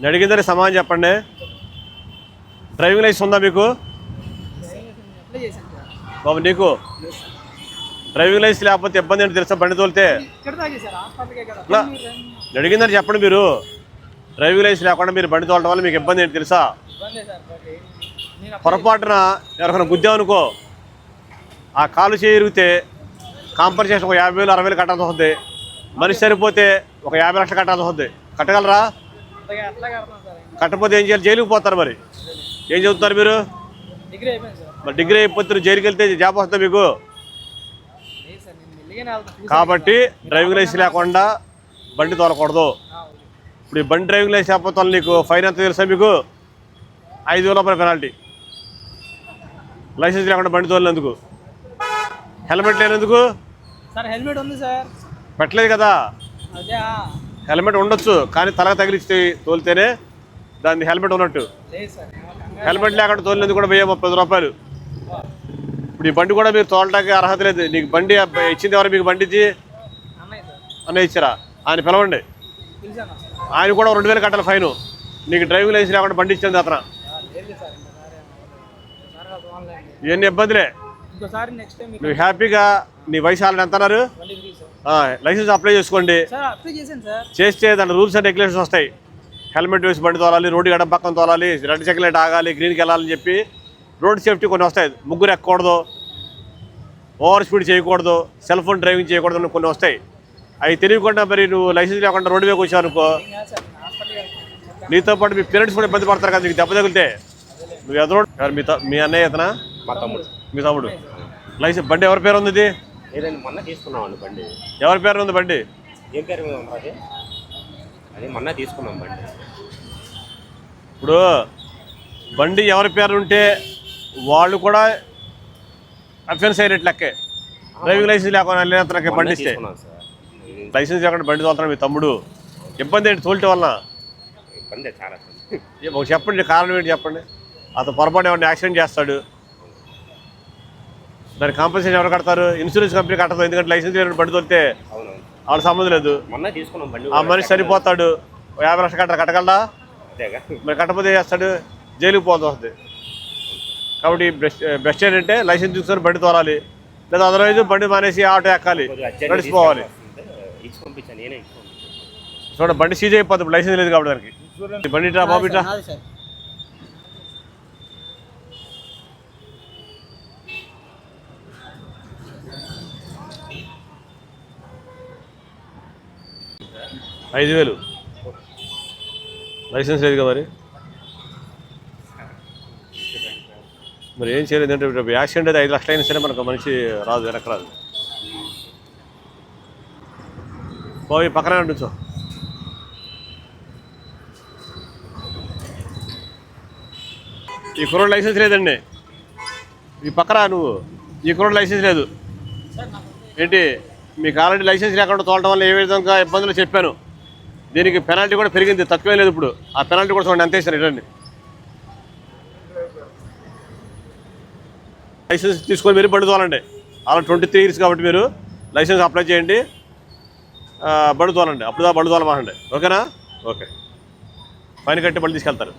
నేను అడిగిందని సమాధానం చెప్పండి. డ్రైవింగ్ లైసెన్స్ ఉందా మీకు? బాబు నీకు? డ్రైవింగ్ లైసెన్స్ లేకపోతే ఇబ్బంది ఏంటి తెలుసా బండి తోలితే? ఇక్కడ నేను అడిగిందని చెప్పండి మీరు. డ్రైవింగ్ లైసెన్స్ లేకుండా మీరు బండి తోలడం వల్ల మీకు ఇబ్బంది ఏంటి తెలుసా? పొరపాటున ఎవరికైనా గుద్దామనుకో ఆ కాలు చేయిరిగితే కాంపన్సేషన్ ఒక యాభై వేలు అరవై వేలు కట్టాల్సి వస్తుంది. మనిషి సరిపోతే ఒక యాభై లక్షలు కట్టాల్సి వస్తుంది. కట్టగలరా? కట్టకపోతే ఏం చేయాలి? జైలుకి పోతారు మరి. ఏం చదువుతున్నారు మీరు? మరి డిగ్రీ అయిపోతే జైలుకి వెళ్తే జాబ్ వస్తుంది మీకు? కాబట్టి డ్రైవింగ్ లైసెన్స్ లేకుండా బండి తోలకూడదు. ఇప్పుడు ఈ బండి డ్రైవింగ్ లైసెన్స్ లేకపోతే నీకు ఫైన్ ఎంత తెలుసా మీకు? ఐదు వేల రూపాయల పెనాల్టీ లైసెన్స్ లేకుండా బండి తోలినందుకు. హెల్మెట్ లేనందుకు? సార్ హెల్మెట్ ఉంది సార్. పెట్టలేదు కదా? హెల్మెట్ ఉండొచ్చు కానీ తలకు తగిలిస్తే తోలితేనే దాన్ని హెల్మెట్ ఉన్నట్టు. హెల్మెట్ లేకుండా తోలినందుకు కూడా వెయ్యి ముప్పై రూపాయలు. ఇప్పుడు ఈ బండి కూడా మీరు తోలటానికి అర్హత లేదు. నీకు బండి ఇచ్చింది ఎవరు? మీకు బండి ఇచ్చి అన్న ఇచ్చారా? ఆయన పిలవండి. ఆయన కూడా రెండు వేలు కట్టాలి ఫైన్. నీకు డ్రైవింగ్ లైసెన్స్ లేకుండా బండి ఇచ్చింది అతను. ఇవన్నీ ఇబ్బందులే. నువ్వు హ్యాపీగా నీ వయసు వాళ్ళని ఎంత అన్నారు? లైసెన్స్ అప్లై చేసుకోండి. సార్ అప్లై చేశాను సార్ చేస్తే దాని రూల్స్ అండ్ రెగ్యులేషన్స్ వస్తాయి. హెల్మెట్ వేసి బండి తోలాలి రోడ్డు గడ పక్కన తోలాలి రెడ్ సెకండ్ లైట్ ఆగాలి గ్రీన్కి వెళ్ళాలని చెప్పి రోడ్ సేఫ్టీ కొన్ని వస్తాయి. ముగ్గురు ఎక్కకూడదు ఓవర్ స్పీడ్ చేయకూడదు సెల్ ఫోన్ డ్రైవింగ్ చేయకూడదు అని కొన్ని వస్తాయి. అవి తెలియకుండా మరి నువ్వు లైసెన్స్ లేకుండా రోడ్డు వేకి వచ్చావు అనుకో నీతో పాటు మీ పేరెంట్స్ కూడా ఇబ్బంది పడతారు కదా నీకు దెబ్బ తగిలితే. నువ్వు ఎదురు ఎవరు మీ మీ అన్నయ్య ఇతనా మా తమ్ముడు. మీ తమ్ముడు. లైసెన్స్ బండి ఎవరి పేరు ఉంది ఇది? లేదండి మొన్న తీసుకున్నామండి బండి. ఎవరి పేరు ఉంది బండి? ఏం పేరు మీద ఉంది అది? అది మొన్న తీసుకున్నాం బండి. ఇప్పుడు బండి ఎవరి పేరు ఉంటే వాళ్ళు కూడా అఫెన్స్ అయినట్టు లెక్కే. డ్రైవింగ్ లైసెన్స్ లేకుండా లేనతనకి బండి ఇస్తే తీసుకున్నాం సార్. లైసెన్స్ లేకుండా బండి తోలుతాడు మీ తమ్ముడు. ఇబ్బంది ఏంటి తోలితే వలన? బండి చాలా. ఏ, ఒక చెప్పండి కారణం ఏంటి చెప్పండి? అతను పొరపాటు ఎవరిని యాక్సిడెంట్ చేస్తాడు? దాని కాంపన్సేషన్ ఎవరు కడతారు? ఇన్సూరెన్స్ కంపెనీ కట్టదు ఎందుకంటే లైసెన్స్ లేని బండి తోలితే వాళ్ళ సంబంధం లేదు. ఆ మనిషి సరిపోతాడు. యాభై లక్షలు కట్ట కట్టగలరా అదేగా మరి కట్టకపోతే ఏం చేస్తాడు? జైలుకి పోవాల్సి వస్తుంది. కాబట్టి బెస్ట్ బెస్ట్ ఏంటంటే లైసెన్స్ తీసుకొని బండి తోలాలి. లేదా అదర్వైజ్ బండి మానేసి ఆటో ఎక్కాలి. నడిచిపోవాలి చూడండి బండి సీజ్ అయిపోతుంది లైసెన్స్ లేదు కాబట్టి దానికి. బండి ఇట్రా బాబు ఇట్రా ఐదు వేలు. లైసెన్స్ లేదు కదా మరి? మరి ఏం చేయలేదు అంటే యాక్సిడెంట్ అయితే ఐదు లక్షలు అయినా సరే మనకు మనిషి రాదు వెనక్కి రాదు. పోయి పక్కన ఉంచో ఈ కుర్రోడ్ లైసెన్స్ లేదండి. ఈ పక్కరా నువ్వు? ఈ కుర్రోడ్ లైసెన్స్ లేదు. ఏంటి? మీకు ఆల్రెడీ లైసెన్స్ లేకుండా తోలటం వల్ల ఏ విధంగా ఇబ్బందులు చెప్పాను. దీనికి పెనాల్టీ కూడా పెరిగింది తక్కువే లేదు ఇప్పుడు. ఆ పెనాల్టీ కూడా చూడండి అంతే వేసారు లైసెన్స్ తీసుకొని మీరు బండి తోలండి. అలా ట్వంటీ త్రీ ఇయర్స్ కాబట్టి మీరు లైసెన్స్ అప్లై చేయండి. ఆ, బండి తోలండి. అప్పుడు దా బండి తోలమానండి ఓకేనా? ఓకే. పైన కట్టి బండి తీసుకెళ్తారు.